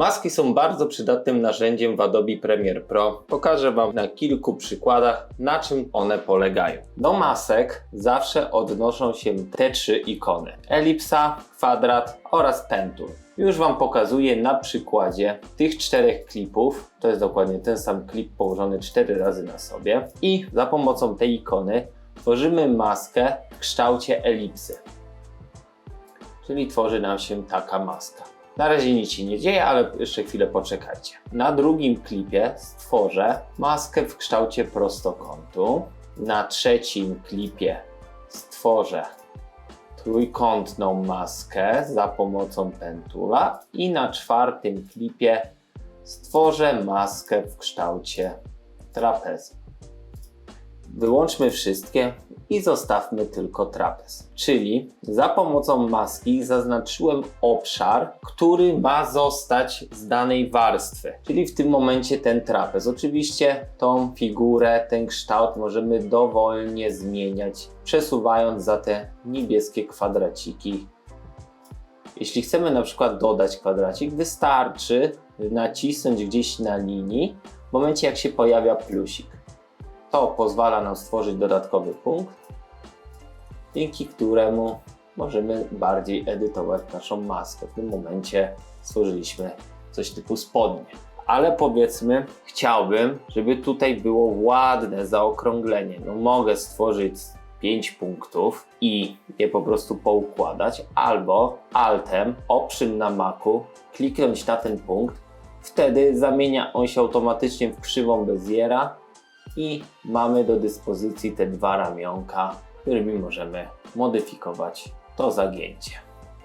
Maski są bardzo przydatnym narzędziem w Adobe Premiere Pro. Pokażę Wam na kilku przykładach, na czym one polegają. Do masek zawsze odnoszą się te trzy ikony. Elipsa, kwadrat oraz pentul. Już Wam pokazuję na przykładzie tych czterech klipów. To jest dokładnie ten sam klip położony cztery razy na sobie. I za pomocą tej ikony tworzymy maskę w kształcie elipsy. Czyli tworzy nam się taka maska. Na razie nic się nie dzieje, ale jeszcze chwilę poczekajcie. Na drugim klipie stworzę maskę w kształcie prostokątu. Na trzecim klipie stworzę trójkątną maskę za pomocą pentula i na czwartym klipie stworzę maskę w kształcie trapezu. Wyłączmy wszystkie i zostawmy tylko trapez. Czyli za pomocą maski zaznaczyłem obszar, który ma zostać z danej warstwy. Czyli w tym momencie ten trapez. Oczywiście tą figurę, ten kształt możemy dowolnie zmieniać, przesuwając za te niebieskie kwadraciki. Jeśli chcemy na przykład dodać kwadracik, wystarczy nacisnąć gdzieś na linii w momencie jak się pojawia plusik. To pozwala nam stworzyć dodatkowy punkt, dzięki któremu możemy bardziej edytować naszą maskę. W tym momencie stworzyliśmy coś typu spodnie. Ale powiedzmy, chciałbym, żeby tutaj było ładne zaokrąglenie. No mogę stworzyć 5 punktów i je po prostu poukładać, albo altem, option na Macu, kliknąć na ten punkt, wtedy zamienia on się automatycznie w krzywą Beziera i mamy do dyspozycji te dwa ramionka, którymi możemy modyfikować to zagięcie.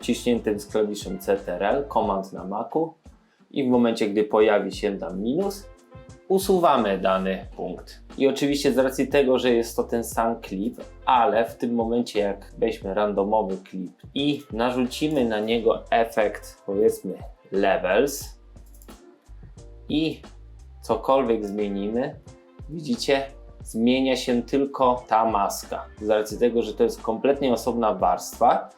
Ciśniętym z klawiszem CTRL, komand na Macu i w momencie, gdy pojawi się tam minus, usuwamy dany punkt. I oczywiście z racji tego, że jest to ten sam klip, ale w tym momencie jak weźmy randomowy klip i narzucimy na niego efekt powiedzmy levels i cokolwiek zmienimy, widzicie, zmienia się tylko ta maska. Z racji tego, że to jest kompletnie osobna warstwa,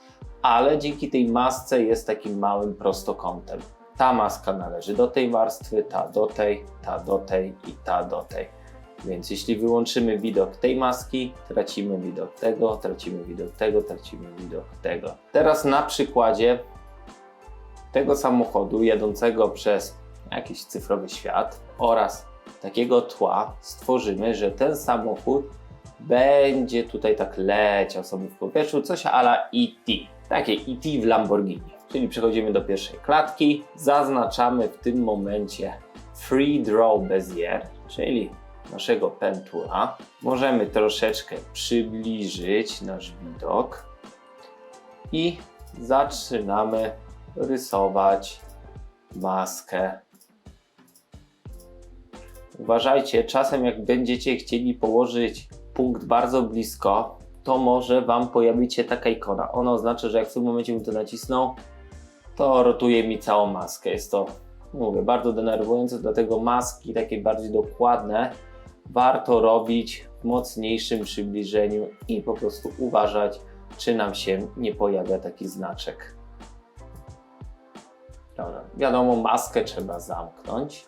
ale dzięki tej masce jest takim małym prostokątem. Ta maska należy do tej warstwy, ta do tej, ta do tej i ta do tej. Więc jeśli wyłączymy widok tej maski, tracimy widok tego, tracimy widok tego, tracimy widok tego. Teraz na przykładzie tego samochodu jadącego przez jakiś cyfrowy świat oraz takiego tła stworzymy, że ten samochód będzie tutaj tak leciał sobie w powietrzu, coś ala E.T. Takie E.T. w Lamborghini. Czyli przechodzimy do pierwszej klatki, zaznaczamy w tym momencie Free Draw Bezier, czyli naszego pentula. Możemy troszeczkę przybliżyć nasz widok i zaczynamy rysować maskę Uważajcie, czasem jak będziecie chcieli położyć punkt bardzo blisko, to może Wam pojawić się taka ikona. Ona oznacza, że jak w tym momencie bym to nacisnął, to rotuje mi całą maskę. Jest to, mówię, bardzo denerwujące, dlatego maski takie bardziej dokładne warto robić w mocniejszym przybliżeniu i po prostu uważać, czy nam się nie pojawia taki znaczek. Dobra. Wiadomo, maskę trzeba zamknąć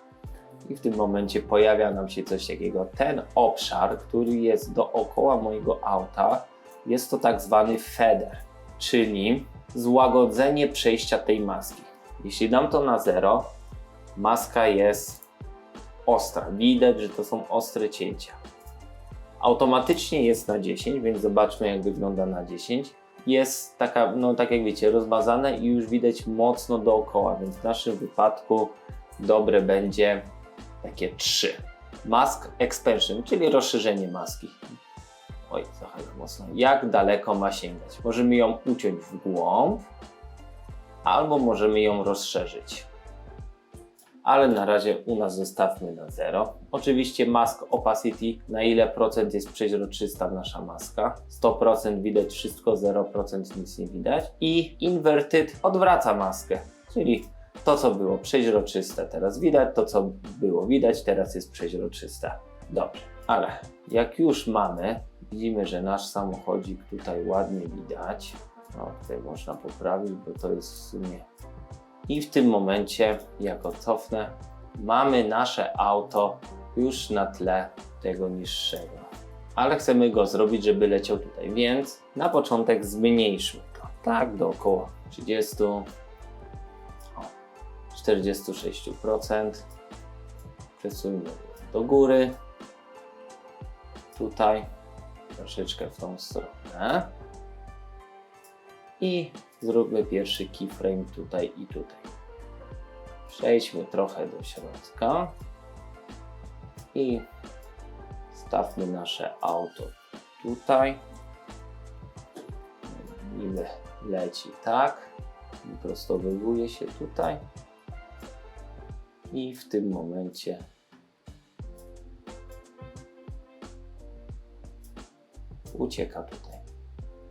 i w tym momencie pojawia nam się coś takiego. Ten obszar, który jest dookoła mojego auta, jest to tak zwany feather, czyli złagodzenie przejścia tej maski. Jeśli dam to na 0, maska jest ostra. Widać, że to są ostre cięcia. Automatycznie jest na 10, więc zobaczmy jak wygląda na 10. Jest taka, no tak jak wiecie, rozmazane i już widać mocno dookoła, więc w naszym wypadku dobre będzie takie trzy. Mask expansion, czyli rozszerzenie maski. Oj, trochę mocno. Jak daleko ma sięgać? Możemy ją uciąć w głąb, albo możemy ją rozszerzyć. Ale na razie u nas zostawmy na 0. Oczywiście mask opacity, na ile procent jest przeźroczysta nasza maska. 100% widać wszystko, 0% nic nie widać. I inverted odwraca maskę, czyli to, co było przeźroczyste, teraz widać, to, co było widać, teraz jest przeźroczyste. Dobrze, ale jak już mamy, widzimy, że nasz samochodzik tutaj ładnie widać. No, tutaj można poprawić, bo to jest w sumie I w tym momencie, jak go cofnę, mamy nasze auto już na tle tego niższego. Ale chcemy go zrobić, żeby leciał tutaj, więc na początek zmniejszmy to. Tak, do około 30, o, 46%. Przesuńmy do góry. Tutaj troszeczkę w tą stronę. I zróbmy pierwszy keyframe tutaj i tutaj. Przejdźmy trochę do środka i stawmy nasze auto tutaj. Niby leci tak, wyprostowywuje się tutaj i w tym momencie ucieka tutaj.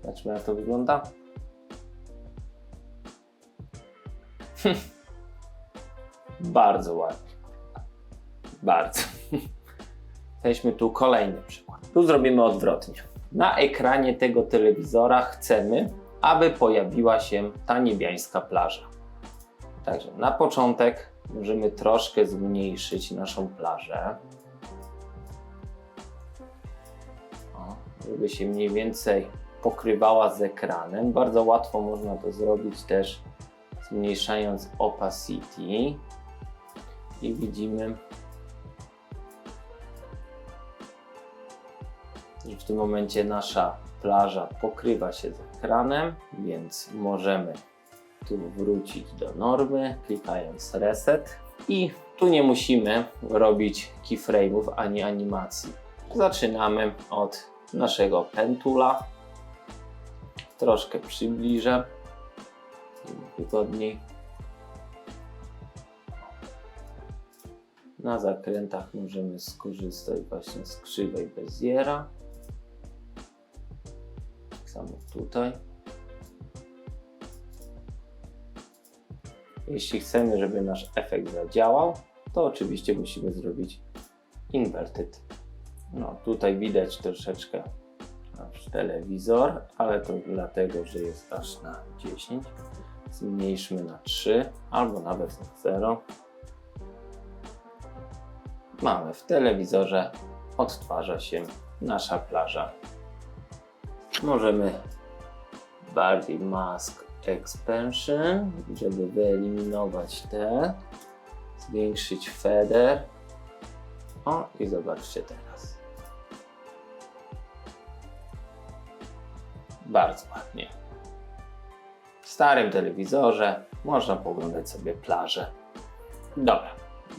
Zobaczmy jak to wygląda. Bardzo ładnie. Bardzo. Weźmy tu kolejny przykład. Tu zrobimy odwrotnie. Na ekranie tego telewizora chcemy, aby pojawiła się ta niebiańska plaża. Także na początek możemy troszkę zmniejszyć naszą plażę. O, żeby się mniej więcej pokrywała z ekranem. Bardzo łatwo można to zrobić też zmniejszając opacity i widzimy, że w tym momencie nasza plaża pokrywa się z ekranem, więc możemy wrócić do normy, klikając reset i tu nie musimy robić keyframe'ów ani animacji. Zaczynamy od naszego pentula. Troszkę przybliżę, wygodniej. Na zakrętach możemy skorzystać właśnie z krzywej Beziera. Tak samo tutaj. Jeśli chcemy, żeby nasz efekt zadziałał, to oczywiście musimy zrobić inverted. No, tutaj widać troszeczkę nasz telewizor, ale to dlatego, że jest aż na 10. Zmniejszmy na 3 albo nawet na 0. Mamy w telewizorze, odtwarza się nasza plaża. Możemy bardziej mask expansion, żeby wyeliminować te, zwiększyć feather. O i zobaczcie teraz. Bardzo ładnie. W starym telewizorze można poglądać sobie plażę. Dobra,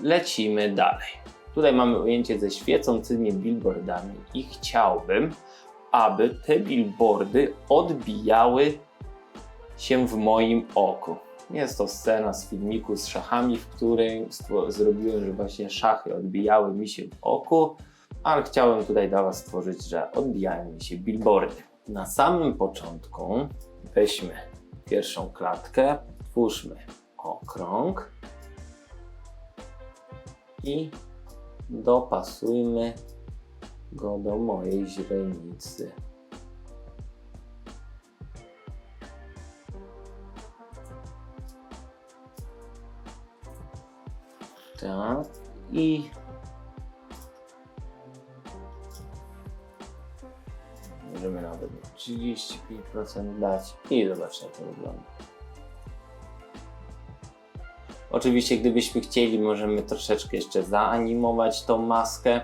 lecimy dalej. Tutaj mamy ujęcie ze świecącymi billboardami i chciałbym, aby te billboardy odbijały się w moim oku. Jest to scena z filmiku z szachami, w której zrobiłem, że właśnie szachy odbijały mi się w oku, ale chciałem tutaj dla Was stworzyć, że odbijają mi się billboardy. Na samym początku weźmy pierwszą klatkę, twórzmy okrąg i dopasujmy go do mojej źrenicy. I możemy nawet 35% dać i zobaczcie jak to wygląda. Oczywiście gdybyśmy chcieli możemy troszeczkę jeszcze zaanimować tą maskę,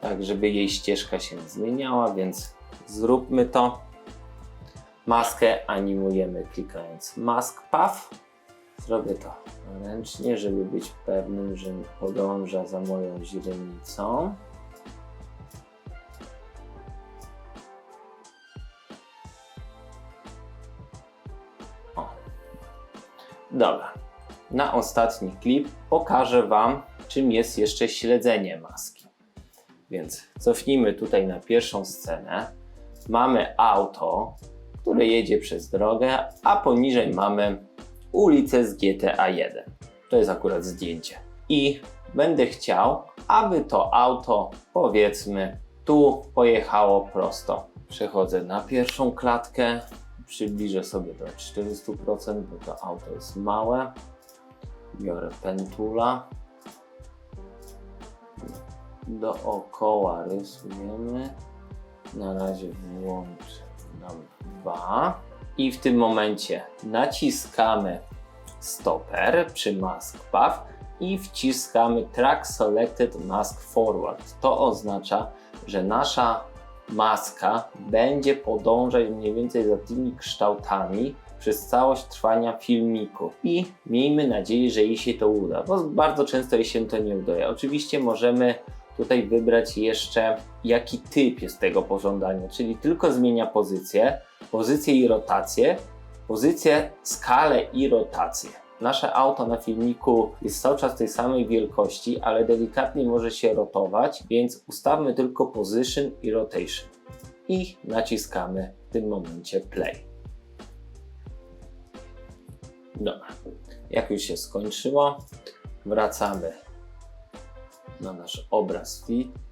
tak żeby jej ścieżka się zmieniała, więc zróbmy to. Maskę animujemy klikając Mask Path. Zrobię to ręcznie, żeby być pewnym, że podąża za moją źrenicą. O. Dobra. Na ostatni klip pokażę Wam, czym jest jeszcze śledzenie maski. Więc cofnijmy tutaj na pierwszą scenę. Mamy auto, które jedzie przez drogę, a poniżej mamy ulicę z GTA 1. To jest akurat zdjęcie. I będę chciał, aby to auto, powiedzmy, tu pojechało prosto. Przechodzę na pierwszą klatkę, przybliżę sobie do 400%, bo to auto jest małe. Biorę pentula. Dookoła rysujemy. Na razie włączę nam dwa. I w tym momencie naciskamy stoper przy mask path i wciskamy track selected mask forward. To oznacza, że nasza maska będzie podążać mniej więcej za tymi kształtami przez całość trwania filmiku. I miejmy nadzieję, że jej się to uda, bo bardzo często jej się to nie udaje. Oczywiście możemy tutaj wybrać jeszcze jaki typ jest tego pożądania, czyli tylko zmienia pozycję, pozycję i rotację, pozycję, skalę i rotację. Nasze auto na filmiku jest cały czas tej samej wielkości, ale delikatnie może się rotować, więc ustawmy tylko position i rotation. I naciskamy w tym momencie play. Dobra, jak już się skończyło, wracamy na nasz obraz feed.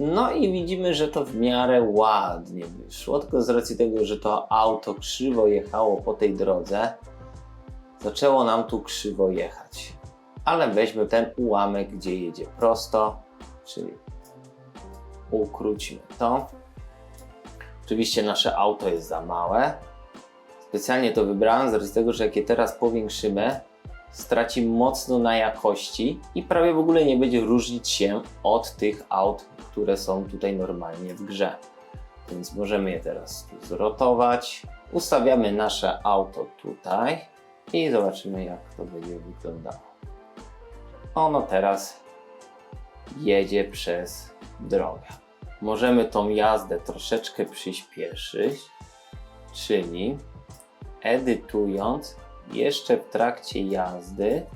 No i widzimy, że to w miarę ładnie wyszło, tylko z racji tego, że to auto krzywo jechało po tej drodze, zaczęło nam tu krzywo jechać. Ale weźmy ten ułamek, gdzie jedzie prosto, czyli ukróćmy to. Oczywiście nasze auto jest za małe. Specjalnie to wybrałem z racji tego, że jak je teraz powiększymy, straci mocno na jakości i prawie w ogóle nie będzie różnić się od tych aut, które są tutaj normalnie w grze. Więc możemy je teraz zrotować. Ustawiamy nasze auto tutaj i zobaczymy jak to będzie wyglądało. Ono teraz jedzie przez drogę. Możemy tą jazdę troszeczkę przyspieszyć, czyli edytując jeszcze w trakcie jazdy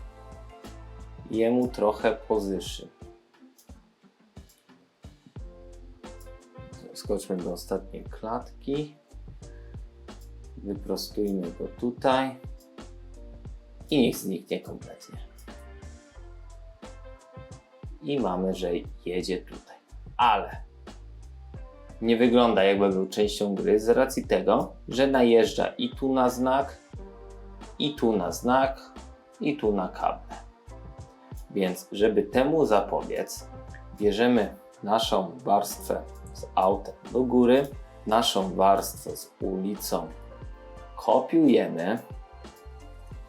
jemu trochę position. Skoczmy do ostatniej klatki. Wyprostujmy go tutaj i niech zniknie kompletnie. I mamy, że jedzie tutaj. Ale nie wygląda jakby był częścią gry z racji tego, że najeżdża i tu na znak, i tu na znak, i tu na kable. Więc, żeby temu zapobiec, bierzemy naszą warstwę z autem do góry, naszą warstwę z ulicą kopiujemy.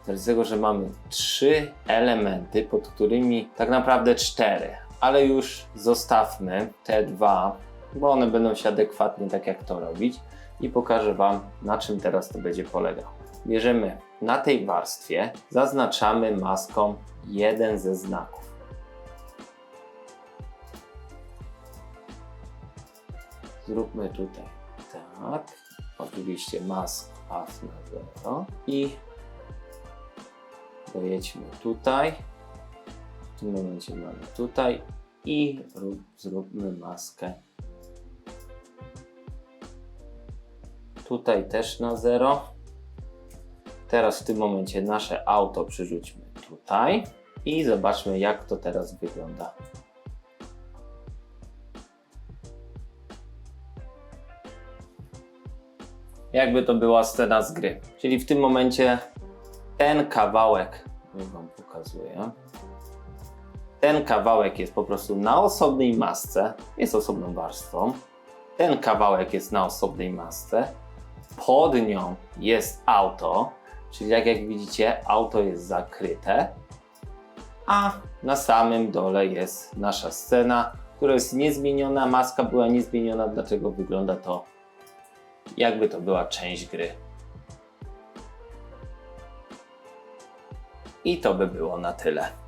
Z tego, że mamy trzy elementy, pod którymi tak naprawdę cztery, ale już zostawmy te dwa, bo one będą się adekwatnie tak jak to robić i pokażę Wam, na czym teraz to będzie polegało. Bierzemy na tej warstwie, zaznaczamy maską jeden ze znaków. Zróbmy tutaj tak. Oczywiście mask path na 0 i dojedźmy tutaj. W tym momencie mamy tutaj i rób, zróbmy maskę tutaj też na 0. Teraz w tym momencie nasze auto przerzućmy tutaj i zobaczmy jak to teraz wygląda. Jakby to była scena z gry. Czyli w tym momencie ten kawałek, już Wam pokazuję, ten kawałek jest po prostu na osobnej masce, jest osobną warstwą. Ten kawałek jest na osobnej masce. Pod nią jest auto, czyli tak jak widzicie, auto jest zakryte, a na samym dole jest nasza scena, która jest niezmieniona. Maska była niezmieniona, dlaczego wygląda to jakby to była część gry. I to by było na tyle.